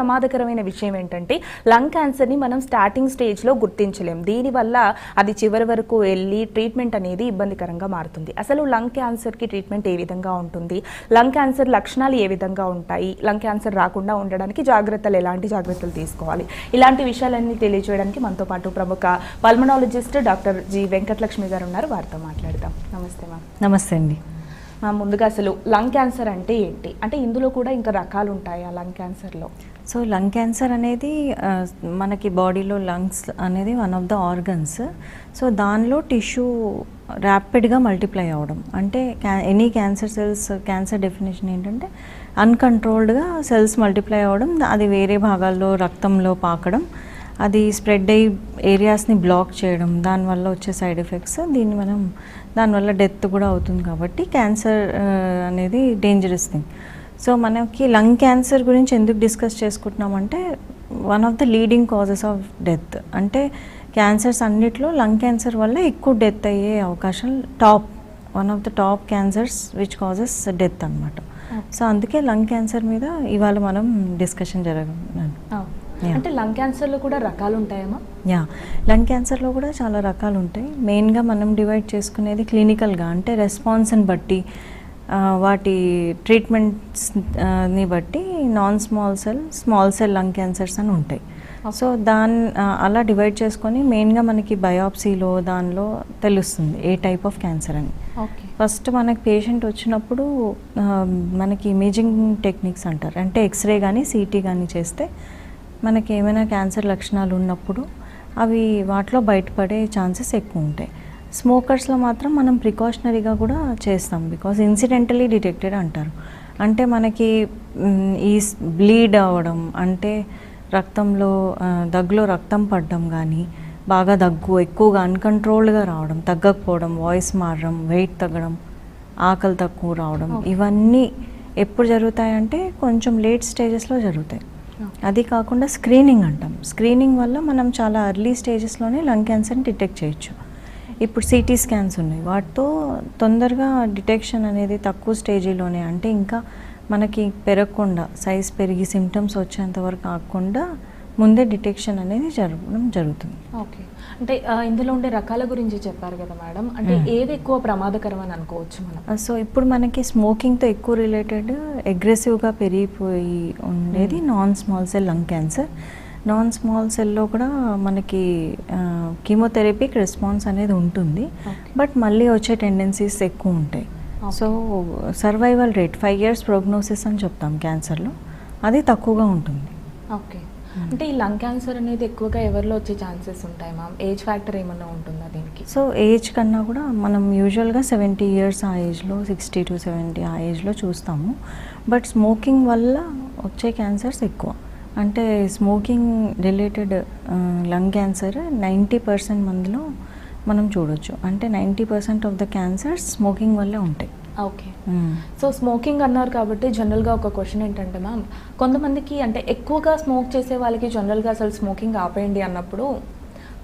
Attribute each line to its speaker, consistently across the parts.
Speaker 1: ప్రమాదకరమైన విషయం ఏంటంటే లంగ్ క్యాన్సర్ని మనం స్టార్టింగ్ స్టేజ్లో గుర్తించలేం. దీనివల్ల అది చివరి వరకు వెళ్ళి ట్రీట్మెంట్ అనేది ఇబ్బందికరంగా మారుతుంది. అసలు లంగ్ క్యాన్సర్కి ట్రీట్మెంట్ ఏ విధంగా ఉంటుంది? లంగ్ క్యాన్సర్ లక్షణాలు ఏ విధంగా ఉంటాయి? లంగ్ క్యాన్సర్ రాకుండా ఉండడానికి జాగ్రత్తలు ఎలాంటి జాగ్రత్తలు తీసుకోవాలి? ఇలాంటి విషయాలన్నీ తెలియజేయడానికి మనతో పాటు ప్రముఖ పల్మనాలజిస్ట్ డాక్టర్ జి వెంకటలక్ష్మి గారు ఉన్నారు. వారితో మాట్లాడదాం. నమస్తే మ్యామ్.
Speaker 2: నమస్తే అండి.
Speaker 1: ముందుగా అసలు లంగ్ క్యాన్సర్ అంటే ఏంటి? అంటే ఇందులో కూడా ఇంకా రకాలు ఉంటాయా లంగ్ క్యాన్సర్లో
Speaker 2: సో లంగ్ క్యాన్సర్ అనేది మనకి బాడీలో లంగ్స్ అనేది one of the organs. So దానిలో టిష్యూ ర్యాపిడ్గా మల్టిప్లై అవ్వడం. అంటే క్యా any cancer cells cancer definition ఏంటంటే అన్కంట్రోల్డ్గా సెల్స్ మల్టిప్లై అవ్వడం అది వేరే భాగాల్లో రక్తంలో పాకడం అది స్ప్రెడ్ అయ్యి ఏరియాస్ని బ్లాక్ చేయడం దానివల్ల వచ్చే సైడ్ ఎఫెక్ట్స్ దీన్ని మనం దానివల్ల డెత్ కూడా అవుతుంది కాబట్టి క్యాన్సర్ అనేది డేంజరస్ థింగ్. సో మనకి లంగ్ క్యాన్సర్ గురించి ఎందుకు discuss చేసుకుంటున్నామంటే one of the leading causes of death. అంటే క్యాన్సర్స్ అన్నిట్లో లంగ్ క్యాన్సర్ వల్ల ఎక్కువ డెత్ అయ్యే అవకాశం top one of the top cancers which causes death అనమాట సో అందుకే లంగ్ క్యాన్సర్ మీద ఇవాళ మనం డిస్కషన్ జరగనున్నాను.
Speaker 1: అంటే లంగ్ క్యాన్సర్లో కూడా రకాలు ఉంటాయమ్మా
Speaker 2: యా. లంగ్ క్యాన్సర్లో కూడా చాలా రకాలు ఉంటాయి మెయిన్గా మనం డివైడ్ చేసుకునేది క్లినికల్గా అంటే రెస్పాన్స్ని బట్టి వాటి ట్రీట్మెంట్స్ని బట్టి non small cell small cell lung cancers అని ఉంటాయి. సో దాని ఆ, అలా డివైడ్ చేసుకొని మెయిన్గా మనకి బయాప్సీలో దానిలో తెలుస్తుంది ఏ టైప్ ఆఫ్ క్యాన్సర్ అని.
Speaker 1: ఓకే
Speaker 2: ఫస్ట్ మనకి పేషెంట్ వచ్చినప్పుడు మనకి ఇమేజింగ్ టెక్నిక్స్ అంటారు. అంటే ఎక్స్రే కానీ సిటీ కానీ చేస్తే మనకి ఏమైనా క్యాన్సర్ లక్షణాలు ఉన్నప్పుడు అవి వాటిలో బయటపడే ఛాన్సెస్ ఎక్కువ ఉంటాయి స్మోకర్స్లో మాత్రం మనం ప్రికాషనరీగా కూడా చేస్తాం. బికాస్ ఇన్సిడెంటలీ డిటెక్టెడ్ అంటారు. అంటే మనకి ఈ బ్లీడ్ అవ్వడం అంటే రక్తంలో దగ్గులో రక్తం పడడం కానీ బాగా దగ్గు ఎక్కువగా అన్కంట్రోల్డ్గా రావడం తగ్గకపోవడం వాయిస్ మారడం వెయిట్ తగ్గడం ఆకలి తక్కువ రావడం. ఇవన్నీ ఎప్పుడు జరుగుతాయంటే కొంచెం లేట్ స్టేజెస్లో జరుగుతాయి. అది కాకుండా స్క్రీనింగ్ అంటాం. స్క్రీనింగ్ వల్ల మనం చాలా ఎర్లీ స్టేజెస్లోనే లంగ్ క్యాన్సర్ని డిటెక్ట్ చేయొచ్చు. ఇప్పుడు సిటీ స్కాన్స్ ఉన్నాయి. వాటితో తొందరగా డిటెక్షన్ అనేది తక్కువ స్టేజీలోనే అంటే ఇంకా మనకి పెరగకుండా సైజ్ పెరిగి సిమ్టమ్స్ వచ్చేంత వరకు కాకుండా ముందే డిటెక్షన్ అనేది జరగడం జరుగుతుంది.
Speaker 1: ఓకే. అంటే ఇందులో ఉండే రకాల గురించి చెప్పారు కదా మేడం. అంటే. ఏది ఎక్కువ ప్రమాదకరం అని అనుకోవచ్చు మనం?
Speaker 2: సో ఇప్పుడు మనకి స్మోకింగ్తో ఎక్కువ రిలేటెడ్ అగ్రెసివ్గా పెరిగిపోయి ఉండేది non small cell lung cancer. Non small సెల్లో కూడా మనకి కీమోథెరపీకి రెస్పాన్స్ అనేది ఉంటుంది. బట్ మళ్ళీ వచ్చే టెండెన్సీస్ ఎక్కువ ఉంటాయి. So survival rate five years prognosis అని చెప్తాం క్యాన్సర్లో. అది తక్కువగా ఉంటుంది.
Speaker 1: ఓకే. అంటే ఈ లంగ్ క్యాన్సర్ అనేది ఎక్కువగా ఎవరిలో వచ్చే ఛాన్సెస్ ఉంటాయి మ్యామ్? ఏజ్ ఫ్యాక్టర్ ఏమన్నా ఉంటుందా దీనికి?
Speaker 2: సో ఏజ్ కన్నా కూడా మనం యూజువల్గా సెవెంటీ ఇయర్స్ ఆ ఏజ్లో సిక్స్టీ టు సెవెంటీ ఆ ఏజ్లో చూస్తాము. బట్ స్మోకింగ్ వల్ల వచ్చే క్యాన్సర్స్ ఎక్కువ. అంటే smoking related lung cancer ninety percent మందిలో మనం చూడొచ్చు. అంటే ninety percent of the cancers smoking వల్లే ఉంటాయి.
Speaker 1: ఓకే. సో స్మోకింగ్ అన్నారు కాబట్టి జనరల్గా ఒక క్వశ్చన్ ఏంటంటే మ్యామ్ కొంతమందికి అంటే ఎక్కువగా స్మోక్ చేసే వాళ్ళకి జనరల్గా అసలు స్మోకింగ్ ఆపేయండి అన్నప్పుడు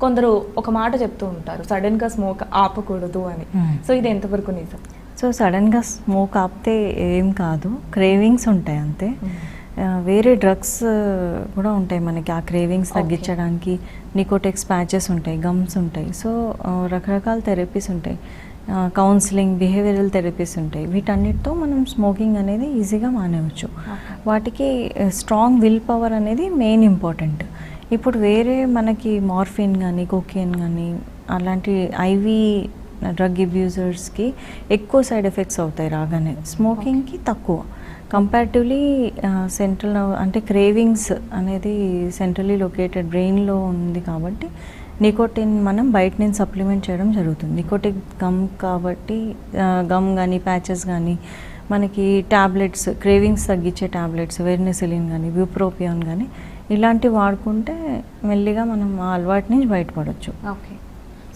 Speaker 1: కొందరు ఒక మాట చెప్తూ ఉంటారు సడన్గా స్మోక్ ఆపకూడదు అని. సో ఇది ఎంతవరకు నిజం?
Speaker 2: సో సడన్గా స్మోక్ ఆపితే ఏం కాదు క్రేవింగ్స్ ఉంటాయి అంతే. వేరే డ్రగ్స్ కూడా ఉంటాయి మనకి. ఆ క్రేవింగ్స్. తగ్గించడానికి నికోటెక్స్ ప్యాచెస్ ఉంటాయి గమ్స్ ఉంటాయి. సో రకరకాల థెరపీస్ ఉంటాయి. కౌన్సిలింగ్ బిహేవియరల్ థెరపీస్ ఉంటాయి. వీటన్నిటితో మనం స్మోకింగ్ అనేది ఈజీగా మానేయవచ్చు
Speaker 1: Okay.
Speaker 2: వాటికి స్ట్రాంగ్ విల్ పవర్ అనేది మెయిన్ ఇంపార్టెంట్ ఇప్పుడు వేరే మనకి మార్ఫిన్ కానీ కోకేన్ కానీ అలాంటి ఐవి డ్రగ్ అబ్యూజర్స్కి ఎక్కువ సైడ్ ఎఫెక్ట్స్ అవుతాయి రాగానే. స్మోకింగ్కి తక్కువ. కంపారిటివ్లీ సెంట్రల్ uh, అంటే క్రేవింగ్స్ అనేది సెంట్రలీ లొకేటెడ్ బ్రెయిన్లో ఉంది కాబట్టి నికోటిన్ మనం బయట నుంచి సప్లిమెంట్ చేయడం జరుగుతుంది. నికోటిక్ గమ్ కాబట్టి గమ్ కానీ ప్యాచెస్ కానీ మనకి ట్యాబ్లెట్స్ క్రేవింగ్స్ తగ్గించే ట్యాబ్లెట్స్ వెర్నెసిలిన్ కానీ బ్యూప్రోపియాన్ కానీ ఇలాంటివి వాడుకుంటే మెల్లిగా మనం ఆ అలవాటు నుంచి బయటపడవచ్చు
Speaker 1: ఓకే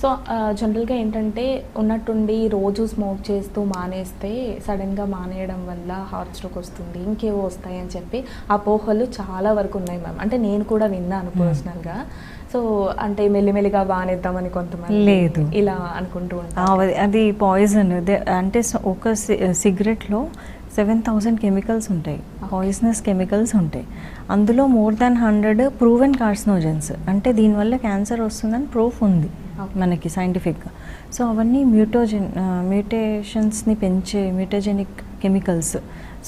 Speaker 1: సో జనరల్గా ఏంటంటే ఉన్నట్టుండి రోజు స్మోక్ చేస్తూ మానేస్తే సడన్గా మానేయడం వల్ల హార్ట్ స్ట్రోక్ వస్తుంది ఇంకేవో వస్తాయి అని చెప్పి అపోహలు చాలా వరకు ఉన్నాయి మ్యామ్. అంటే నేను కూడా విన్నాను. పర్సనల్గా. సో అంటే మెల్లిమెల్లిగా బానేద్దామని కొంతమంది
Speaker 2: లేదు.
Speaker 1: ఇలా అనుకుంటూ
Speaker 2: ఆ,
Speaker 1: ఉంటారు
Speaker 2: అది- పాయిజన్. అంటే ఒక సిగరెట్లో సెవెన్ థౌజండ్ కెమికల్స్ ఉంటాయి. పాయిజనస్ కెమికల్స్ ఉంటాయి. అందులో more than hundred proven carcinogens. అంటే దీనివల్ల క్యాన్సర్ వస్తుందని ప్రూఫ్ ఉంది. మనకి సైంటిఫిక్గా సో అవన్నీ మ్యూటోజెన్ మ్యూటేషన్స్ని పెంచే మ్యూటోజెనిక్ కెమికల్స్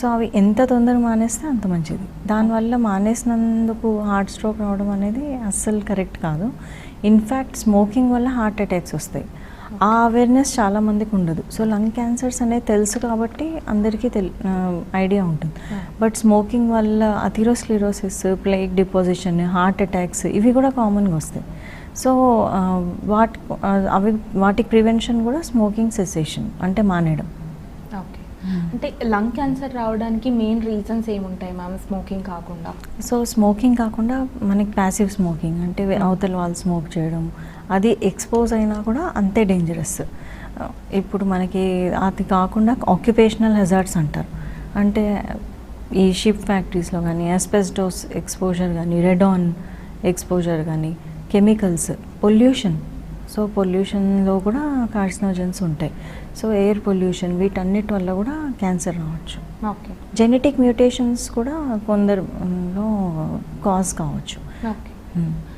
Speaker 2: సో అవి ఎంత తొందర మానేస్తే అంత మంచిది. దానివల్ల మానేసినందుకు హార్ట్ స్ట్రోక్ రావడం అనేది అస్సలు కరెక్ట్ కాదు. ఇన్ఫ్యాక్ట్ స్మోకింగ్ వల్ల హార్ట్ అటాక్స్ వస్తాయి. ఆ అవేర్నెస్ చాలా మందికి ఉండదు. సో లంగ్ క్యాన్సర్స్ అనేది తెలుసు కాబట్టి అందరికీ తెల్ ఐడియా ఉంటుంది. బట్ స్మోకింగ్ వల్ల atherosclerosis plaque deposition heart attacks ఇవి కూడా కామన్గా వస్తాయి. సో వాటి అవి వాటికి ప్రివెన్షన్ కూడా స్మోకింగ్ సెసేషన్ అంటే మానేయడం.
Speaker 1: ఓకే. అంటే లంగ్ క్యాన్సర్ రావడానికి మెయిన్ రీజన్స్ ఏముంటాయి మ్యామ్ స్మోకింగ్ కాకుండా?
Speaker 2: సో స్మోకింగ్ కాకుండా మనకి ప్యాసివ్ స్మోకింగ్ అంటే అవతల వాళ్ళు స్మోక్ చేయడం అది ఎక్స్పోజ్ అయినా కూడా అంతే డేంజరస్ ఇప్పుడు మనకి అది కాకుండా ఆక్యుపేషనల్ హెజార్డ్స్ అంటారు. అంటే ఈ షిప్ ఫ్యాక్టరీస్లో కానీ ఆస్పెస్టోస్ ఎక్స్పోజర్ కానీ రెడాన్ ఎక్స్పోజర్ కానీ కెమికల్స్ పొల్యూషన్. సో పొల్యూషన్లో కూడా కార్సినోజన్స్ ఉంటాయి. సో ఎయిర్ పొల్యూషన్ వీటన్నిటి వల్ల కూడా క్యాన్సర్ రావచ్చు.
Speaker 1: ఓకే.
Speaker 2: జెనెటిక్ మ్యూటేషన్స్ కూడా కొందరులో కాజ్ కావచ్చు.
Speaker 1: ఓకే.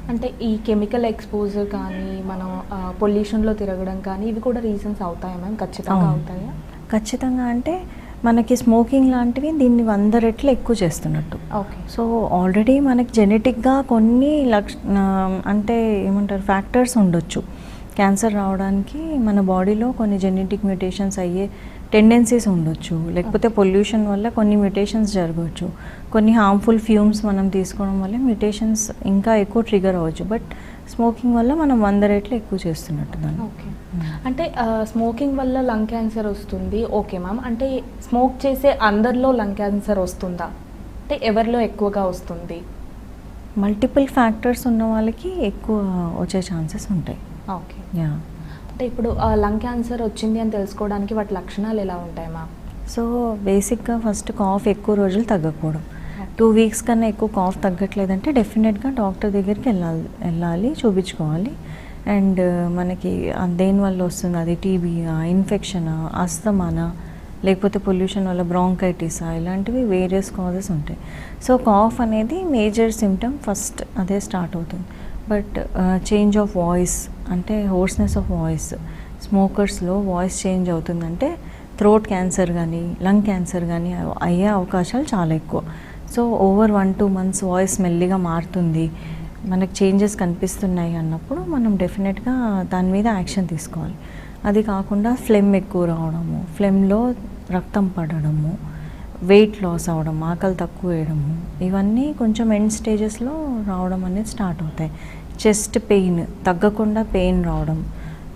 Speaker 1: అంటే ఈ కెమికల్ ఎక్స్పోజర్ కానీ మనం పొల్యూషన్లో తిరగడం కానీ ఇవి కూడా రీజన్స్ అవుతాయా మ్యామ్? ఖచ్చితంగా. అవుతాయా?
Speaker 2: ఖచ్చితంగా అంటే మనకి స్మోకింగ్ లాంటివి దీన్ని వంద రెట్లు ఎక్కువ చేస్తున్నట్టు.
Speaker 1: ఓకే.
Speaker 2: సో ఆల్రెడీ మనకి జెనెటిక్గా కొన్ని లక్ష అంటే ఏమంటారు ఫ్యాక్టర్స్ ఉండొచ్చు. క్యాన్సర్ రావడానికి మన బాడీలో కొన్ని జెనెటిక్ మ్యూటేషన్స్ అయ్యే టెండెన్సీస్ ఉండొచ్చు. లేకపోతే పొల్యూషన్ వల్ల కొన్ని మ్యూటేషన్స్ జరగవచ్చు కొన్ని హార్మ్ఫుల్ ఫ్యూమ్స్ మనం తీసుకోవడం వల్ల మ్యూటేషన్స్ ఇంకా ఎక్కువ ట్రిగర్ అవ్వచ్చు. బట్ స్మోకింగ్ వల్ల మనం వంద రెట్లు ఎక్కువ చేస్తున్నట్టు దాన్ని.
Speaker 1: ఓకే. అంటే స్మోకింగ్ వల్ల లంగ్ క్యాన్సర్ వస్తుంది. Okay ma'am. అంటే స్మోక్ చేసే అందరిలో లంగ్ క్యాన్సర్ వస్తుందా? అంటే ఎవరిలో ఎక్కువగా వస్తుంది?
Speaker 2: మల్టిపుల్ ఫ్యాక్టర్స్ ఉన్న వాళ్ళకి ఎక్కువ వచ్చే ఛాన్సెస్ ఉంటాయి.
Speaker 1: ఓకే.
Speaker 2: యా
Speaker 1: అంటే ఇప్పుడు లంగ్ క్యాన్సర్ వచ్చింది అని తెలుసుకోవడానికి వాటి లక్షణాలు ఎలా ఉంటాయి మ్యామ్
Speaker 2: సో బేసిక్గా ఫస్ట్ కాఫ్ ఎక్కువ రోజులు తగ్గకపోవడం టూ వీక్స్ కన్నా ఎక్కువ కాఫ్ తగ్గట్లేదంటే డెఫినెట్గా డాక్టర్ దగ్గరికి వెళ్ళాలి వెళ్ళాలి చూపించుకోవాలి. అండ్ మనకి ఆ దేనివల్ల వస్తుంది? అది టీబీయా ఇన్ఫెక్షనా అస్తమానా లేకపోతే పొల్యూషన్ వల్ల బ్రాంకైటిసా ఇలాంటివి వేరియస్ కాజెస్ ఉంటాయి. సో కాఫ్ అనేది మేజర్ సిమ్టమ్ ఫస్ట్ అదే స్టార్ట్ అవుతుంది. బట్ చేంజ్ ఆఫ్ వాయిస్ అంటే హోర్స్నెస్ ఆఫ్ వాయిస్ స్మోకర్స్లో వాయిస్ చేంజ్ అవుతుందంటే థ్రోట్ క్యాన్సర్ కానీ లంగ్ క్యాన్సర్ కానీ అయ్యే అవకాశాలు చాలా ఎక్కువ. So over one two months voice మెల్లిగా మారుతుంది మనకు చేంజెస్ కనిపిస్తున్నాయి అన్నప్పుడు మనం డెఫినెట్గా దాని మీద యాక్షన్ తీసుకోవాలి. అది కాకుండా ఫ్లెమ్ ఎక్కువ రావడము ఫ్లెమ్లో రక్తం పడడము వెయిట్ లాస్ అవ్వడం ఆకలి తక్కువ వేయడము ఇవన్నీ కొంచెం ఎండ్ స్టేజెస్లో రావడం అనేది స్టార్ట్ అవుతాయి. చెస్ట్ పెయిన్ తగ్గకుండా పెయిన్ రావడం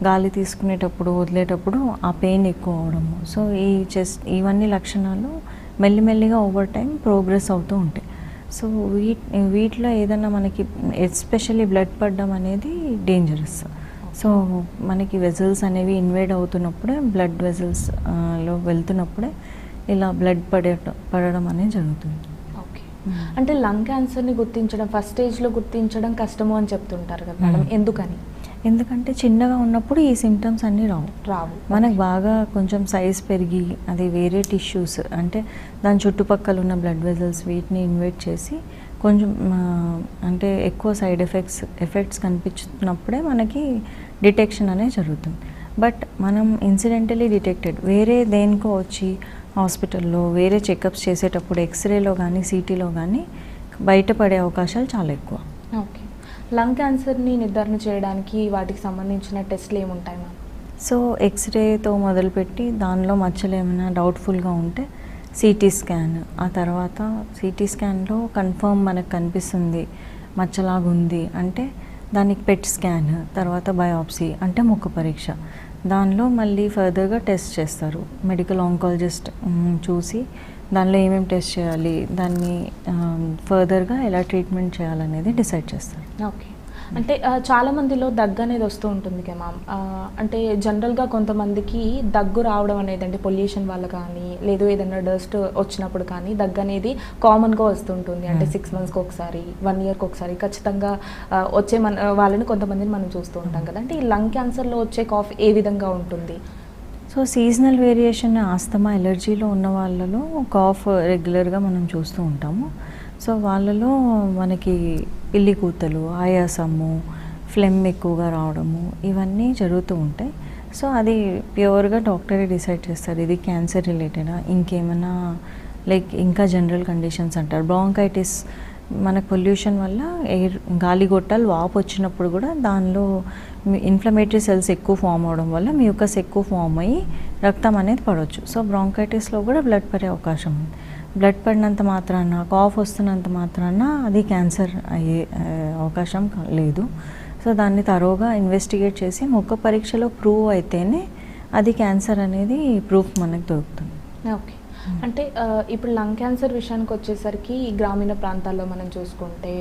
Speaker 2: గాలి తీసుకునేటప్పుడు వదిలేటప్పుడు ఆ పెయిన్ ఎక్కువ అవడము సో ఈ చెస్ట్ ఇవన్నీ లక్షణాలు మెల్లిమెల్లిగా ఓవర్ టైం ప్రోగ్రెస్ అవుతూ ఉంటాయి. సో వీ వీటిలో ఏదైనా మనకి ఎస్పెషల్లీ బ్లడ్ పడడం అనేది డేంజరస్ సో మనకి వెజల్స్ అనేవి ఇన్వేడ్ అవుతున్నప్పుడే బ్లడ్ వెజల్స్లో వెళ్తున్నప్పుడే ఇలా బ్లడ్ పడేట పడడం అనేది జరుగుతుంది.
Speaker 1: అంటే లంగ్ క్యాన్సర్ని గుర్తించడం ఫస్ట్ స్టేజ్లో గుర్తించడం కష్టము అని చెప్తుంటారు కదా మేడం.
Speaker 2: మ్మ్.
Speaker 1: ఎందుకని?
Speaker 2: ఎందుకంటే చిన్నగా ఉన్నప్పుడు ఈ సిమ్టమ్స్ అన్నీ రావు.
Speaker 1: రావు.
Speaker 2: మనకు బాగా కొంచెం సైజ్ పెరిగి అది వేరే టిష్యూస్ అంటే దాని చుట్టుపక్కల ఉన్న బ్లడ్ వెజల్స్ వీటిని ఇన్వైట్ చేసి కొంచెం అంటే ఎక్కువ సైడ్ ఎఫెక్ట్స్ ఎఫెక్ట్స్ కనిపించినప్పుడే మనకి డిటెక్షన్ అనేది జరుగుతుంది. బట్ మనం ఇన్సిడెంటలీ డిటెక్టెడ్ వేరే దేనికో వచ్చి హాస్పిటల్లో వేరే చెకప్స్ చేసేటప్పుడు ఎక్స్రేలో కానీ సిటీలో కానీ బయటపడే అవకాశాలు చాలా ఎక్కువ.
Speaker 1: ఓకే. లంగ్ క్యాన్సర్ని నిర్ధారణ చేయడానికి వాటికి సంబంధించిన టెస్ట్లు ఏముంటాయి మ్యామ్?
Speaker 2: సో ఎక్స్రేతో మొదలుపెట్టి దానిలో మచ్చలు ఏమైనా డౌట్ఫుల్గా ఉంటే సిటీ స్కాన్ ఆ తర్వాత సిటీ స్కాన్లో కన్ఫర్మ్ మనకు కనిపిస్తుంది మచ్చలాగా ఉంది అంటే దానికి పెట్ స్కాన్ తర్వాత బయాప్సీ అంటే ముక్కు పరీక్ష. దానిలో మళ్ళీ ఫర్దర్గా టెస్ట్ చేస్తారు. మెడికల్ ఆంకాలజిస్ట్ చూసి దానిలో ఏమేమి టెస్ట్ చేయాలి దాన్ని ఫర్దర్గా ఎలా ట్రీట్మెంట్ చేయాలనేది డిసైడ్ చేస్తారు.
Speaker 1: ఓకే అంటే చాలా మందిలో దగ్గు అనేది వస్తూ ఉంటుంది కదా మ్యామ్ అంటే జనరల్గా కొంతమందికి దగ్గు రావడం అనేది అంటే పొల్యూషన్ వల్ల కానీ లేదు ఏదైనా డస్ట్ వచ్చినప్పుడు కానీ దగ్గు అనేది కామన్గా వస్తుంటుంది అంటే
Speaker 2: Hmm.
Speaker 1: సిక్స్ మంత్స్కి ఒకసారి వన్ ఇయర్కి ఒకసారి ఖచ్చితంగా వచ్చే మన వాళ్ళని కొంతమందిని మనం చూస్తూ ఉంటాం కదా. అంటే ఈ లంగ్ క్యాన్సర్లో వచ్చే కాఫ్ ఏ విధంగా ఉంటుంది?
Speaker 2: So so seasonal variation asthma ఎలర్జీలో ఉన్న వాళ్ళలో కాఫ్ రెగ్యులర్గా మనం చూస్తూ ఉంటాము. సో వాళ్ళలో మనకి పిల్లి కూతలు ఆయాసము ఫ్లెమ్ ఎక్కువగా రావడము ఇవన్నీ జరుగుతూ ఉంటాయి. సో అది ప్యూర్గా డాక్టరే డిసైడ్ చేస్తారు. ఇది క్యాన్సర్ రిలేటెడా? ఇంకేమైనా లైక్ ఇంకా జనరల్ కండిషన్స్ అంటారు. బ్రాంకైటిస్ మనకు పొల్యూషన్ వల్ల ఎయిర్ గాలి గొట్టాలు వాపు వచ్చినప్పుడు కూడా దానిలో ఇన్ఫ్లమేటరీ సెల్స్ ఎక్కువ ఫామ్ అవడం వల్ల మ్యూకస్ ఎక్కువ ఫామ్ అయ్యి రక్తం అనేది పడవచ్చు. సో బ్రాంకైటిస్లో కూడా బ్లడ్ పడే అవకాశం ఉంది. బ్లడ్ పడినంత మాత్రాన కాఫ్ వస్తున్నంత మాత్రాన అది క్యాన్సర్ అయ్యే అవకాశం లేదు. సో దాన్ని తరోగా ఇన్వెస్టిగేట్ చేసి మొక్క పరీక్షలో ప్రూవ్ అయితేనే అది క్యాన్సర్ అనేది ప్రూఫ్ మనకు దొరుకుతుంది.
Speaker 1: ఓకే. అంటే ఇప్పుడు లంగ్ క్యాన్సర్ విషయానికి వచ్చేసరికి గ్రామీణ ప్రాంతాల్లో మనం చూసుకుంటే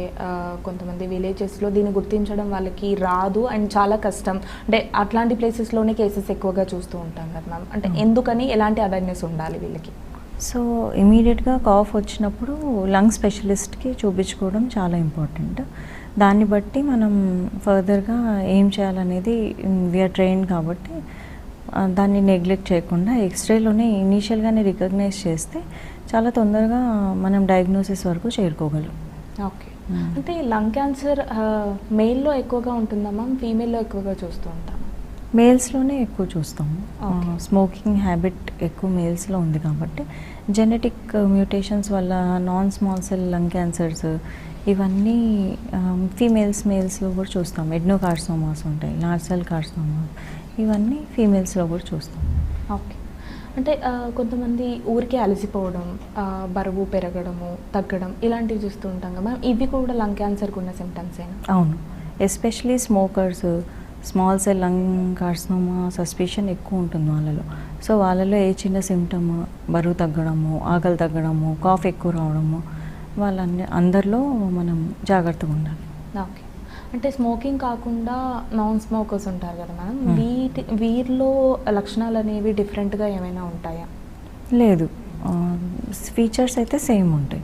Speaker 1: కొంతమంది విలేజెస్లో దీన్ని గుర్తించడం వాళ్ళకి రాదు అండ్ చాలా కష్టం. అంటే అట్లాంటి ప్లేసెస్లోనే కేసెస్ ఎక్కువగా చూస్తూ ఉంటాం కదా మ్యామ్ అంటే ఎందుకని ఎలాంటి అవేర్నెస్ ఉండాలి వీళ్ళకి?
Speaker 2: సో ఇమీడియట్గా కాఫ్ వచ్చినప్పుడు లంగ్ స్పెషలిస్ట్కి చూపించుకోవడం చాలా ఇంపార్టెంట్ దాన్ని బట్టి మనం ఫర్దర్గా ఏం చేయాలనేది వీఆర్ ట్రైన్ కాబట్టి దాన్ని నెగ్లెక్ట్ చేయకుండా ఎక్స్రేలోనే ఇనీషియల్గానే రికగ్నైజ్ చేస్తే చాలా తొందరగా మనం డయాగ్నోసిస్ వరకు చేరుకోగలం.
Speaker 1: ఓకే. అంటే లంగ్ క్యాన్సర్ మేల్లో ఎక్కువగా ఉంటుందా మ్యామ్ ఫీమేల్లో ఎక్కువగా చూస్తూ ఉంటాం?
Speaker 2: మేల్స్లోనే ఎక్కువ చూస్తాము. స్మోకింగ్ హ్యాబిట్ ఎక్కువ మేల్స్లో ఉంది కాబట్టి జెనెటిక్ మ్యూటేషన్స్ వల్ల non small cell lung cancers ఇవన్నీ ఫీమేల్స్ మేల్స్లో కూడా చూస్తాం ఎడ్నో కార్సోమాస్ ఉంటాయి లార్జ్ సెల్ కార్సోమా ఇవన్నీ ఫీమేల్స్లో కూడా చూస్తాం
Speaker 1: ఓకే. అంటే కొంతమంది ఊరికే అలసిపోవడం బరువు పెరగడము తగ్గడం ఇలాంటివి చూస్తూ ఉంటాం కదా. ఇవి కూడా లంగ్ క్యాన్సర్కి ఉన్న సిమ్టమ్స్ ఏనా
Speaker 2: అవును. Especially smokers small cell lung carcinoma suspicion ఎక్కువ ఉంటుంది వాళ్ళలో. సో వాళ్ళలో ఏ చిన్న సిమ్టమ్ బరువు తగ్గడము ఆకలి తగ్గడము కాఫ్ ఎక్కువ రావడము వాళ్ళన్ని అందరిలో మనం జాగ్రత్తగా ఉండాలి.
Speaker 1: ఓకే. అంటే స్మోకింగ్ కాకుండా నాన్ స్మోకర్స్ ఉంటారు కదా మేడం. వీటి వీరిలో లక్షణాలు అనేవి డిఫరెంట్గా ఏమైనా ఉంటాయా?
Speaker 2: లేదు. ఫీచర్స్ అయితే సేమ్ ఉంటాయి.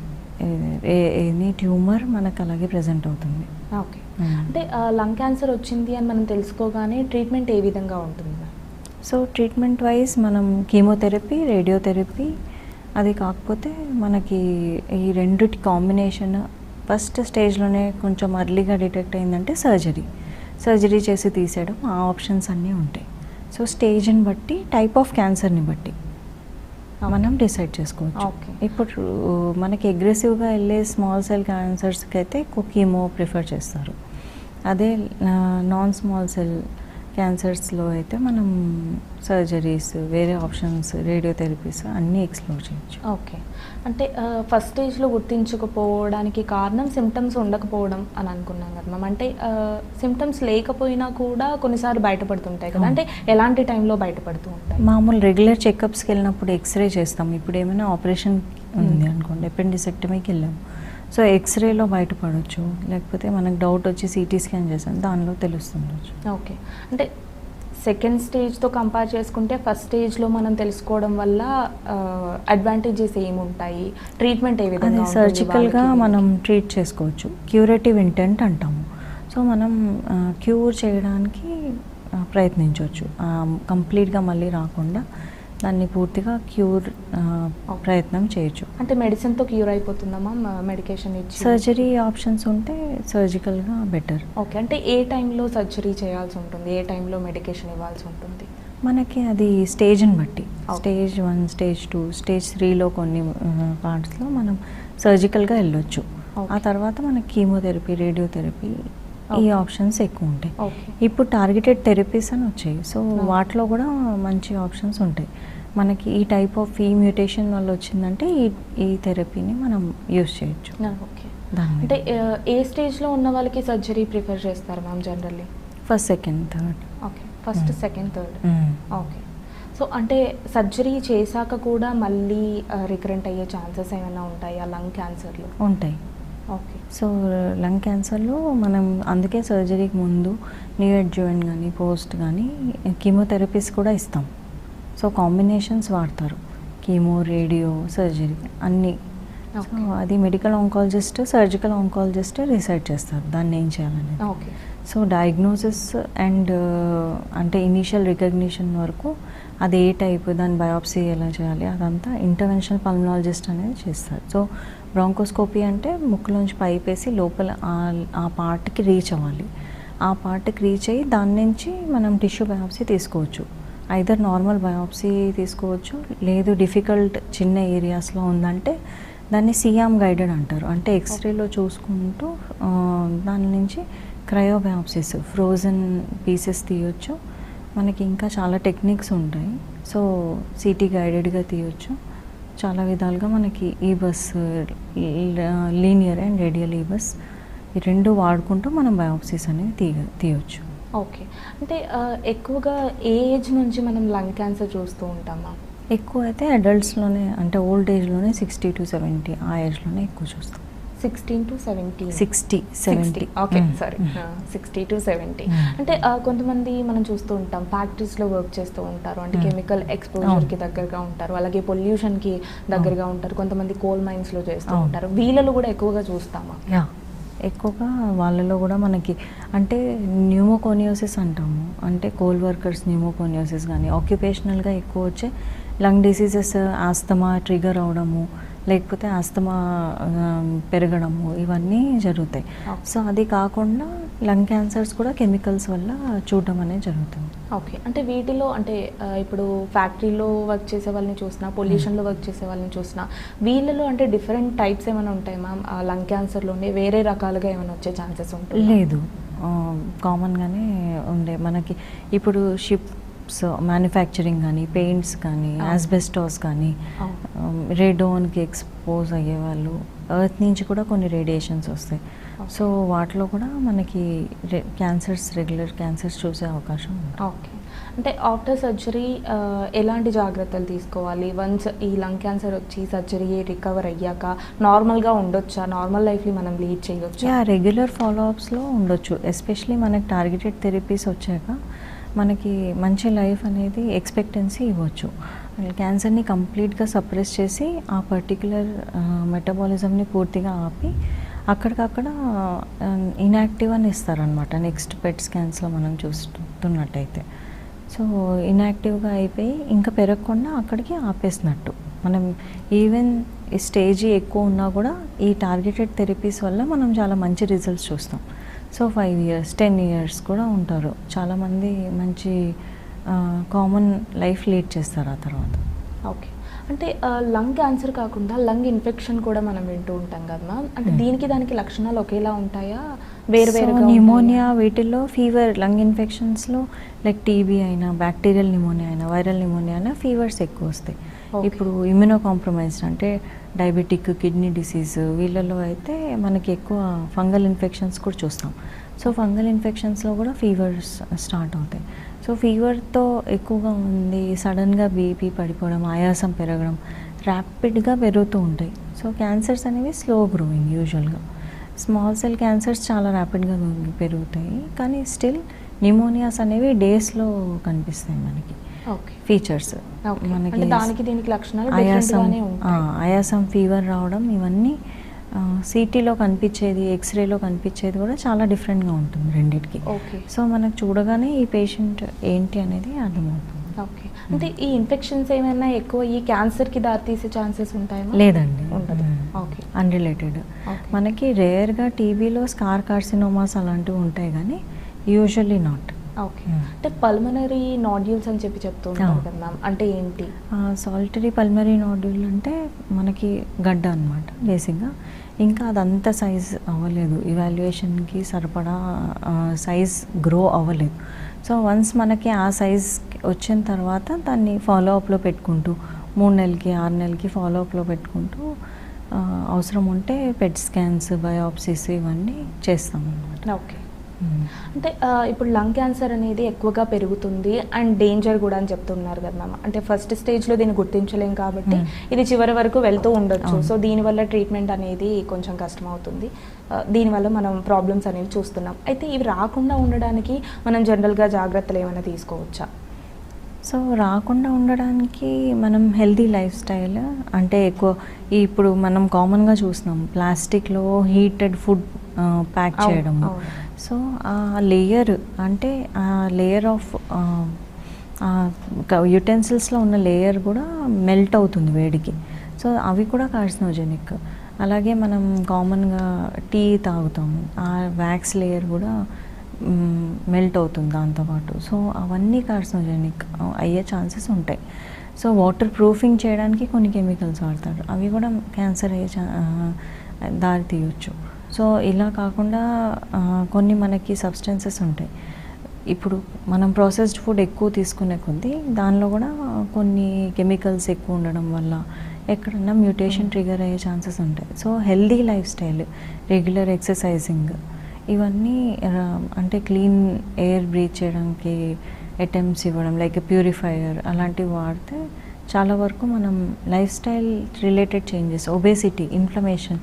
Speaker 2: ఎనీ ట్యూమర్ మనకు అలాగే ప్రజెంట్ అవుతుంది.
Speaker 1: ఓకే. అంటే లంగ్ క్యాన్సర్ వచ్చింది అని మనం తెలుసుకోగానే ట్రీట్మెంట్ ఏ విధంగా ఉంటుంది
Speaker 2: సో ట్రీట్మెంట్ వైజ్ మనం కీమోథెరపీ రేడియోథెరపీ అది కాకపోతే మనకి ఈ రెండిటి కాంబినేషన్ ఫస్ట్ స్టేజ్లోనే కొంచెం అర్లీగా డిటెక్ట్ అయిందంటే సర్జరీ సర్జరీ చేసి తీసేయడం ఆ ఆప్షన్స్ అన్నీ ఉంటాయి. సో స్టేజ్ని బట్టి టైప్ ఆఫ్ క్యాన్సర్ని బట్టి. మనం డిసైడ్ చేసుకోవచ్చు. ఇప్పుడు మనకి అగ్రెసివ్గా వెళ్ళే స్మాల్ సెల్ క్యాన్సర్స్కి అయితే ఎక్కువ కీమో ప్రిఫర్ చేస్తారు అదే నాన్ స్మాల్ సెల్ క్యాన్సర్స్లో అయితే మనం సర్జరీస్ వేరే ఆప్షన్స్ రేడియోథెరపీస్ అన్నీ ఎక్స్ప్లోర్ చేయొచ్చు.
Speaker 1: ఓకే. అంటే ఫస్ట్ స్టేజ్లో గుర్తించకపోవడానికి కారణం సిమ్టమ్స్ ఉండకపోవడం అని అనుకున్నాం కదా మ్యామ్. అంటే సిమ్టమ్స్ లేకపోయినా కూడా కొన్నిసార్లు బయటపడుతుంటాయి కదా. అంటే ఎలాంటి టైంలో బయటపడుతూ ఉంటాయి?
Speaker 2: మామూలు రెగ్యులర్ చెకప్స్కి వెళ్ళినప్పుడు ఎక్స్రే చేస్తాం. ఇప్పుడు ఏమైనా ఆపరేషన్ ఉంది అనుకోండి అపెండిసెక్టమీకి వెళ్ళాము సో ఎక్స్రేలో బయటపడవచ్చు లేకపోతే మనకు డౌట్ వచ్చి సిటీ స్కాన్ చేసాం దానిలో తెలుస్తుండొచ్చు.
Speaker 1: ఓకే. అంటే సెకండ్ స్టేజ్తో కంపేర్ చేసుకుంటే ఫస్ట్ స్టేజ్లో మనం తెలుసుకోవడం వల్ల అడ్వాంటేజెస్ ఏముంటాయి? ట్రీట్మెంట్ ఏ విధంగా
Speaker 2: సర్జికల్గా? మనం ట్రీట్ చేసుకోవచ్చు. క్యూరేటివ్ ఇంటెంట్ అంటాము. సో మనం క్యూర్ చేయడానికి ప్రయత్నించవచ్చు కంప్లీట్గా మళ్ళీ రాకుండా దాన్ని పూర్తిగా క్యూర్. ప్రయత్నం చేయొచ్చు.
Speaker 1: అంటే మెడిసిన్తో క్యూర్ అయిపోతుందా మ్యామ్? మెడికేషన్ ఇచ్చి.
Speaker 2: సర్జరీ ఆప్షన్స్ ఉంటే సర్జికల్గా బెటర్.
Speaker 1: ఓకే అంటే ఏ టైంలో సర్జరీ చేయాల్సి ఉంటుంది? ఏ టైంలో మెడికేషన్ ఇవ్వాల్సి ఉంటుంది?
Speaker 2: మనకి అది స్టేజ్ని బట్టి. Stage one stage two stage త్రీలో కొన్ని పార్ట్స్లో మనం సర్జికల్గా వెళ్ళొచ్చు. ఆ. తర్వాత మనకి కీమోథెరపీ రేడియోథెరపీ ఈ. ఆప్షన్స్ ఎక్కువ ఉంటాయి. ఇప్పుడు టార్గెటెడ్ థెరపీస్ అని వచ్చాయి. సో. వాటిలో కూడా మంచి ఆప్షన్స్ ఉంటాయి. మనకి ఈ టైప్ ఆఫ్ ఈ మ్యూటేషన్ వల్ల వచ్చిందంటే ఈ ఈ థెరపీని మనం యూస్ చేయొచ్చు.
Speaker 1: ఓకే. అంటే ఏ స్టేజ్లో ఉన్న వాళ్ళకి సర్జరీ ప్రిఫర్ చేస్తారు ma'am generally?
Speaker 2: First second third.
Speaker 1: Okay. First. Second third. Okay. So అంటే సర్జరీ చేశాక కూడా మళ్ళీ రికరెంట్ అయ్యే ఛాన్సెస్ ఏమైనా ఉంటాయా లంగ్ క్యాన్సర్లో?
Speaker 2: ఉంటాయి.
Speaker 1: ఓకే
Speaker 2: సో లంగ్ క్యాన్సర్లో మనం అందుకే సర్జరీకి ముందు న్యూ అడ్జువెంట్ కానీ పోస్ట్ కానీ కీమోథెరపీస్ కూడా ఇస్తాం. సో కాంబినేషన్స్ వాడతారు. కీమో రేడియో సర్జరీ అన్నీ. సో. అది medical oncologist surgical oncologist decide చేస్తారు. దాన్ని ఏం చేయాలనేది.
Speaker 1: ఓకే
Speaker 2: సో డయాగ్నోసిస్ అండ్ అంటే ఇనీషియల్ రికగ్నిషన్ వరకు అది ఏ టైప్ దాని బయోప్సీ ఎలా చేయాలి అదంతా ఇంటర్వెన్షనల్ పల్మనాలజిస్ట్ అనేది చేస్తారు. సో బ్రాంకోస్కోపీ అంటే ముక్కులోంచి పైపేసి లోపల ఆ- పార్ట్కి రీచ్ అవ్వాలి. ఆ పార్ట్కి రీచ్ అయ్యి దాని నుంచి మనం టిష్యూ బయోప్సీ తీసుకోవచ్చు. ఐదర్ నార్మల్ బయోప్సీ తీసుకోవచ్చు. లేదు డిఫికల్ట్ చిన్న ఏరియాస్లో ఉందంటే దాన్ని సియామ్ గైడెడ్ అంటారు. అంటే ఎక్స్రేలో చూసుకుంటూ దాని నుంచి క్రయో బయోప్సీస్ ఫ్రోజన్ పీసెస్ తీయొచ్చు. మనకి ఇంకా చాలా టెక్నిక్స్ ఉంటాయి. సో సిటీ గైడెడ్గా తీయొచ్చు. చాలా విధాలుగా మనకి EBUS linear and radial EBUS ఈ రెండు వాడుకుంటూ మనం బయోప్సీస్ అనేవి తీయ తీయొచ్చు.
Speaker 1: ఓకే. అంటే ఎక్కువగా ఏ ఏజ్ నుంచి మనం లంగ్ క్యాన్సర్ చూస్తూ ఉంటామా?
Speaker 2: ఎక్కువ అయితే అడల్ట్స్లోనే అంటే ఓల్డ్ ఏజ్లోనే సిక్స్టీ టు సెవెంటీ ఆ ఏజ్లోనే ఎక్కువ చూస్తాం.
Speaker 1: Sixteen to seventeen
Speaker 2: sixty seventy
Speaker 1: okay sorry sixty to seventy. అంటే ఆ, కొంతమంది మనం చూస్తూ ఉంటాం ఫ్యాక్టరీస్లో వర్క్ చేస్తూ ఉంటారు. అంటే. కెమికల్ ఎక్స్పోజర్కి దగ్గరగా ఉంటారు. అలాగే పొల్యూషన్కి దగ్గరగా ఉంటారు. కొంతమంది కోల్ మైన్స్లో చేస్తూ. ఉంటారు. వీళ్ళలో కూడా ఎక్కువగా చూస్తామా?
Speaker 2: ఎక్కువగా వాళ్ళలో కూడా మనకి అంటే న్యూమోకోనియోసిస్ అంటాము. అంటే కోల్ వర్కర్స్ న్యూమోకోనియోసిస్ కానీ ఆక్యుపేషనల్గా ఎక్కువ వచ్చే లంగ్ డిసీజెస్ ఆస్తమా ట్రిగర్ అవడము లేకపోతే ఆస్తమా పెరగడము ఇవన్నీ జరుగుతాయి. సో అది కాకుండా లంగ్ క్యాన్సర్స్ కూడా కెమికల్స్ వల్ల చూడడం అనేది జరుగుతుంది.
Speaker 1: ఓకే. అంటే వీటిలో అంటే ఇప్పుడు ఫ్యాక్టరీలో వర్క్ చేసే వాళ్ళని చూసినా పొల్యూషన్లో వర్క్ చేసే వాళ్ళని చూసినా వీళ్ళలో అంటే డిఫరెంట్ టైప్స్ ఏమైనా ఉంటాయి మ్యామ్? లంగ్ క్యాన్సర్లోనే వేరే రకాలుగా ఏమైనా వచ్చే ఛాన్సెస్ ఉంటాయి
Speaker 2: లేదు. కామన్గానే ఉండే. మనకి ఇప్పుడు షిప్స్ మ్యానుఫ్యాక్చరింగ్ కానీ పెయింట్స్ కానీ. యాస్బెస్టాస్ కానీ రేడోన్కి ఎక్స్పోజ్ అయ్యే వాళ్ళు ఎర్త్ నుంచి కూడా కొన్ని రేడియేషన్స్ వస్తాయి. సో వాటిలో కూడా మనకి క్యాన్సర్స్ రెగ్యులర్ క్యాన్సర్స్ చూసే అవకాశం ఉంది
Speaker 1: ఓకే. అంటే ఆఫ్టర్ సర్జరీ ఎలాంటి జాగ్రత్తలు తీసుకోవాలి? వన్స్ ఈ లంగ్ క్యాన్సర్ వచ్చి సర్జరీ రికవర్ అయ్యాక నార్మల్గా ఉండొచ్చా? నార్మల్ లైఫ్ని మనం లీడ్ చేయొచ్చా
Speaker 2: యా రెగ్యులర్ ఫాలోఅప్స్లో ఉండొచ్చు. ఎస్పెషలీ మనకి టార్గెటెడ్ థెరపీస్ వచ్చాక మనకి మంచి లైఫ్ అనేది ఎక్స్పెక్టెన్సీ ఇవ్వచ్చు. క్యాన్సర్ని కంప్లీట్గా సప్రెస్ చేసి ఆ పర్టిక్యులర్ మెటబాలిజంని పూర్తిగా ఆపి అక్కడికక్కడ ఇన్యాక్టివ్ అని ఇస్తారనమాట నెక్స్ట్ పెట్ స్కాన్స్లో మనం చూస్తున్నట్టయితే. సో ఇన్యాక్టివ్గా అయిపోయి ఇంకా పెరగకుండా అక్కడికి ఆపేసినట్టు. మనం ఈవెన్ ఈ ఎక్కువ ఉన్నా కూడా ఈ టార్గెటెడ్ థెరపీస్ వల్ల మనం చాలా మంచి రిజల్ట్స్ చూస్తాం. So five years ten years కూడా ఉంటారు. చాలామంది మంచి కామన్ లైఫ్ లీడ్ చేస్తారు ఆ తర్వాత.
Speaker 1: ఓకే. అంటే లంగ్ క్యాన్సర్ కాకుండా లంగ్ ఇన్ఫెక్షన్ కూడా మనం వింటూ ఉంటాం కదా మ్యామ్? అంటే
Speaker 2: Hmm.
Speaker 1: దీనికి దానికి లక్షణాలు ఒకేలా ఉంటాయా? వేరు వేరుగా
Speaker 2: న్యూమోనియా వీటిల్లో ఫీవర్ లంగ్ ఇన్ఫెక్షన్స్లో లైక్ టీబీ అయినా బ్యాక్టీరియల్ న్యూమోనియా అయినా వైరల్ న్యూమోనియా అయినా ఫీవర్స్ ఎక్కువ వస్తాయి. ఇప్పుడు ఇమ్యూనో కాంప్రమైజ్డ్ అంటే డయాబెటిక్ కిడ్నీ డిసీజ్ వీళ్ళల్లో అయితే మనకి ఎక్కువ ఫంగల్ ఇన్ఫెక్షన్స్ కూడా చూస్తాం. సో ఫంగల్ ఇన్ఫెక్షన్స్లో కూడా ఫీవర్స్ స్టార్ట్ అవుతాయి. సో ఫీవర్తో ఎక్కువగా ఉంది సడన్గా బీపీ పడిపోవడం ఆయాసం పెరగడం ర్యాపిడ్గా పెరుగుతూ ఉంటాయి. సో క్యాన్సర్స్ అనేవి స్లో గ్రోయింగ్ యూజువల్గా స్మాల్ సెల్ క్యాన్సర్స్ చాలా ర్యాపిడ్గా పెరుగుతాయి. కానీ స్టిల్ న్యూమోనియాస్ అనేవి డేస్లో కనిపిస్తాయి మనకి. ఫీచర్స్
Speaker 1: అంటే దానికి దీనికి లక్షణాలు
Speaker 2: ఆయాసం ఆయాసం ఫీవర్ రావడం ఇవన్నీ సిటీలో కనిపించేది ఎక్స్రేలో కనిపించేది కూడా చాలా డిఫరెంట్గా ఉంటుంది రెండిటికి.
Speaker 1: ఓకే
Speaker 2: సో మనకు చూడగానే ఈ పేషెంట్ ఏంటి అనేది అర్థమవుతుంది.
Speaker 1: ఓకే అంటే ఈ ఇన్ఫెక్షన్స్ ఏమైనా ఎక్కువ ఈ క్యాన్సర్కి దారితీసే ఛాన్సెస్ ఉంటాయా?
Speaker 2: లేదండి.
Speaker 1: ఉండదు ఓకే
Speaker 2: అన్రిలేటెడ్. మనకి రేర్గా టీబీలో స్కార్ కార్సినోమాస్ అలాంటివి ఉంటాయి కానీ యూజువల్లీ నాట్
Speaker 1: ఓకే.
Speaker 2: Hmm.
Speaker 1: అంటే పల్మనరీ నాడ్యూల్స్ అని చెప్పి చెప్తూ ఉంటారు
Speaker 2: అవును.
Speaker 1: కదా మ్యామ్. అంటే ఏంటి?
Speaker 2: సాల్టరీ పల్మరీ నోడ్యూల్ అంటే మనకి గడ్డ అనమాట బేసిక్గా. ఇంకా అదంతా సైజ్ అవ్వలేదు. ఇవాల్యుయేషన్కి సరిపడా సైజ్ గ్రో అవ్వలేదు. సో వన్స్ మనకి ఆ సైజ్ వచ్చిన తర్వాత దాన్ని ఫాలో అప్లో పెట్టుకుంటూ మూడు నెలలకి ఆరు నెలలకి ఫాలో అప్లో పెట్టుకుంటూ అవసరం ఉంటే పెట్ స్కాన్స్ బయోప్సీస్ ఇవన్నీ చేస్తాం అనమాట
Speaker 1: ఓకే. అంటే ఇప్పుడు లంగ్ క్యాన్సర్ అనేది ఎక్కువగా పెరుగుతుంది అండ్ డేంజర్ కూడా అని చెప్తున్నారు కదా మ్యామ్ అంటే ఫస్ట్ స్టేజ్లో దీన్ని గుర్తించలేం కాబట్టి
Speaker 2: Hmm.
Speaker 1: ఇది చివరి వరకు వెళ్తూ ఉండొచ్చు. సో దీనివల్ల ట్రీట్మెంట్ అనేది కొంచెం కష్టం అవుతుంది దీనివల్ల మనం ప్రాబ్లమ్స్ అనేవి చూస్తున్నాం అయితే ఇవి రాకుండా ఉండడానికి మనం జనరల్గా జాగ్రత్తలు ఏమైనా తీసుకోవచ్చా
Speaker 2: సో రాకుండా ఉండడానికి మనం హెల్తీ లైఫ్ స్టైల్ అంటే ఎక్కువ ఇప్పుడు మనం కామన్గా చూస్తున్నాం ప్లాస్టిక్లో హీటెడ్ ఫుడ్ ప్యాక్ చేయడము. సో ఆ లేయర్ అంటే ఆ లేయర్ ఆఫ్ యుటెన్సిల్స్లో ఉన్న లేయర్ కూడా మెల్ట్ అవుతుంది వేడికి. సో అవి కూడా కార్సినోజెనిక్ అలాగే మనం కామన్గా టీ తాగుతాము. ఆ వ్యాక్స్ లేయర్ కూడా మెల్ట్ అవుతుంది దాంతోపాటు సో అవన్నీ కార్సినోజెనిక్ అయ్యే ఛాన్సెస్ ఉంటాయి. సో వాటర్ ప్రూఫింగ్ చేయడానికి కొన్ని కెమికల్స్ వాడతారు. అవి కూడా క్యాన్సర్ అయ్యే ఛా- దారి తీయొచ్చు. సో ఇలా కాకుండా కొన్ని మనకి సబ్స్టెన్సెస్ ఉంటాయి. ఇప్పుడు మనం ప్రాసెస్డ్ ఫుడ్ ఎక్కువ తీసుకునే కొద్దీ దానిలో కూడా కొన్ని కెమికల్స్ ఎక్కువ ఉండడం వల్ల ఎక్కడన్నా మ్యూటేషన్ ట్రిగర్ అయ్యే ఛాన్సెస్ ఉంటాయి. So healthy lifestyle regular exercising ఇవన్నీ అంటే క్లీన్ ఎయిర్ బ్రీత్ చేయడానికి అటెంప్ట్స్ ఇవ్వడం లైక్ ప్యూరిఫైయర్ అలాంటివి వాడితే చాలా వరకు మనం lifestyle related changes obesity inflammation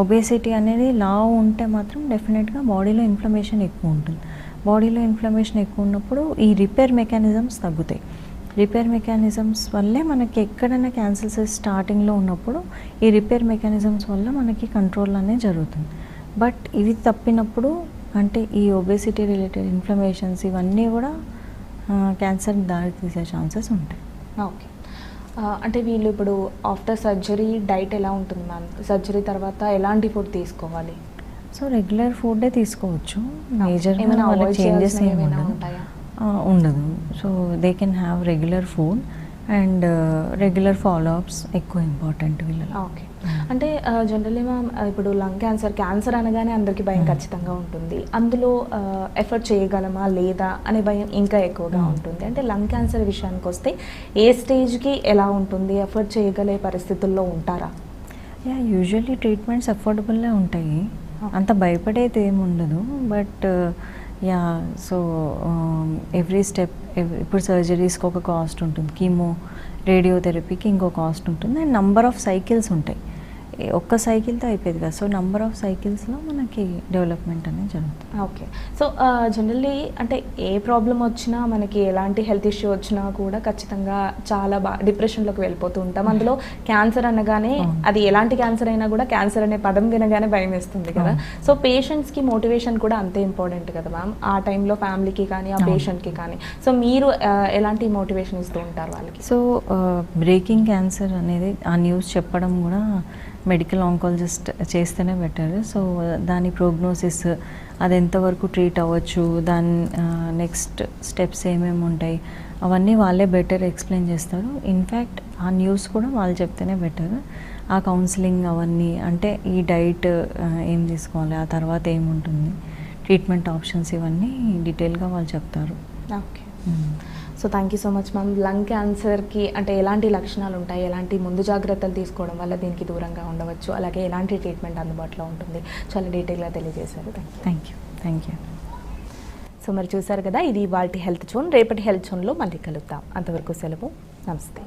Speaker 2: obesity అనేది లావు ఉంటే మాత్రం డెఫినెట్గా బాడీలో ఇన్ఫ్లమేషన్ ఎక్కువ ఉంటుంది. బాడీలో ఇన్ఫ్లమేషన్ ఎక్కువ ఉన్నప్పుడు ఈ రిపేర్ మెకానిజమ్స్ తగ్గుతాయి. రిపేర్ మెకానిజమ్స్ వల్లే మనకి ఎక్కడైనా క్యాన్సర్స్ స్టార్టింగ్లో ఉన్నప్పుడు ఈ రిపేర్ మెకానిజమ్స్ వల్ల మనకి కంట్రోల్ అనేది జరుగుతుంది. బట్ ఇవి తప్పినప్పుడు అంటే ఈ ఒబేసిటీ రిలేటెడ్ ఇన్ఫ్లమేషన్స్ ఇవన్నీ కూడా క్యాన్సర్ దారి తీసే ఛాన్సెస్ ఉంటాయి.
Speaker 1: ఓకే అంటే వీళ్ళు ఇప్పుడు ఆఫ్టర్ సర్జరీ డైట్ ఎలా ఉంటుంది మ్యామ్ సర్జరీ తర్వాత ఎలాంటి ఫుడ్ తీసుకోవాలి?
Speaker 2: సో రెగ్యులర్ ఫుడ్డే తీసుకోవచ్చు.
Speaker 1: avoid
Speaker 2: చేంజెస్
Speaker 1: ఏమైనా
Speaker 2: ఉండదు.
Speaker 1: ఉంటాయా?
Speaker 2: ఆ, ఉండదు. So they can have regular food and regular follow ups ఎక్కువ ఇంపార్టెంట్ వీళ్ళలో.
Speaker 1: ఓకే అంటే జనరల్లీ మ్యామ్ ఇప్పుడు లంగ్ క్యాన్సర్ క్యాన్సర్ అనగానే అందరికీ భయం
Speaker 2: Hmm.
Speaker 1: ఖచ్చితంగా ఉంటుంది. అందులో ఎఫర్ట్ చేయగలమా లేదా అనే భయం ఇంకా ఎక్కువగా
Speaker 2: Hmm.
Speaker 1: ఉంటుంది. అంటే లంగ్ క్యాన్సర్ విషయానికి వస్తే ఏ స్టేజ్కి ఎలా ఉంటుంది ఎఫర్ట్ చేయగలే పరిస్థితుల్లో ఉంటారా?
Speaker 2: యా యూజువల్లీ ట్రీట్మెంట్స్ అఫోర్డబుల్లే ఉంటాయి. అంత భయపడేది ఏమి ఉండదు. But ya so every step ఇప్పుడు సర్జరీస్కి ఒక కాస్ట్ ఉంటుంది. కీమో రేడియోథెరపీకి ఇంకో కాస్ట్ ఉంటుంది. అండ్ నంబర్ ఆఫ్ సైకిల్స్ ఉంటాయి. ఒక్క సైకిల్తో అయిపోయేది కదా. సో నంబర్ ఆఫ్ సైకిల్స్లో మనకి డెవలప్మెంట్ అనేది జరుగుతుంది.
Speaker 1: ఓకే. సో జనరల్లీ అంటే ఏ ప్రాబ్లం వచ్చినా మనకి ఎలాంటి హెల్త్ ఇష్యూ వచ్చినా కూడా ఖచ్చితంగా చాలా బాగా డిప్రెషన్లోకి వెళ్ళిపోతూ ఉంటాం. అందులో క్యాన్సర్ అనగానే. అది ఎలాంటి క్యాన్సర్ అయినా కూడా క్యాన్సర్ అనే పదం వినగానే భయం వేస్తుంది కదా. సో పేషెంట్స్కి మోటివేషన్ కూడా అంతే ఇంపార్టెంట్ కదా మ్యామ్ ఆ టైంలో ఫ్యామిలీకి కానీ ఆ. పేషెంట్కి కానీ. సో మీరు ఎలాంటి మోటివేషన్ ఇస్తూ ఉంటారు వాళ్ళకి?
Speaker 2: సో బ్రేకింగ్ క్యాన్సర్ అనేది ఆ న్యూస్ చెప్పడం కూడా మెడికల్ ఆంకాలజిస్ట్ చేస్తేనే బెటర్ సో దాని ప్రోగ్నోసిస్ అది ఎంతవరకు ట్రీట్ అవ్వచ్చు దాని నెక్స్ట్ స్టెప్స్ ఏమేమి ఉంటాయి అవన్నీ వాళ్ళే బెటర్ ఎక్స్ప్లెయిన్ చేస్తారు. ఇన్ఫ్యాక్ట్ ఆ న్యూస్ కూడా వాళ్ళు చెప్తేనే బెటర్ ఆ కౌన్సిలింగ్ అవన్నీ అంటే ఈ డైట్ ఏం తీసుకోవాలి ఆ తర్వాత ఏముంటుంది ట్రీట్మెంట్ ఆప్షన్స్ ఇవన్నీ డీటెయిల్గా వాళ్ళు చెప్తారు.
Speaker 1: Okay so thank you so much ma'am lung క్యాన్సర్కి అంటే ఎలాంటి లక్షణాలు ఉంటాయి? ఎలాంటి ముందు జాగ్రత్తలు తీసుకోవడం వల్ల దీనికి దూరంగా ఉండవచ్చు? అలాగే ఎలాంటి ట్రీట్మెంట్ అందుబాటులో ఉంటుంది? చాలా డీటెయిల్గా తెలియజేశారు. Thank you
Speaker 2: thank you thank you
Speaker 1: so మరి చూసారు కదా ఇది వాటి హెల్త్ జోన్ రేపటి హెల్త్ జోన్లో మళ్ళీ కలుద్దాం. అంతవరకు సెలవు. నమస్తే.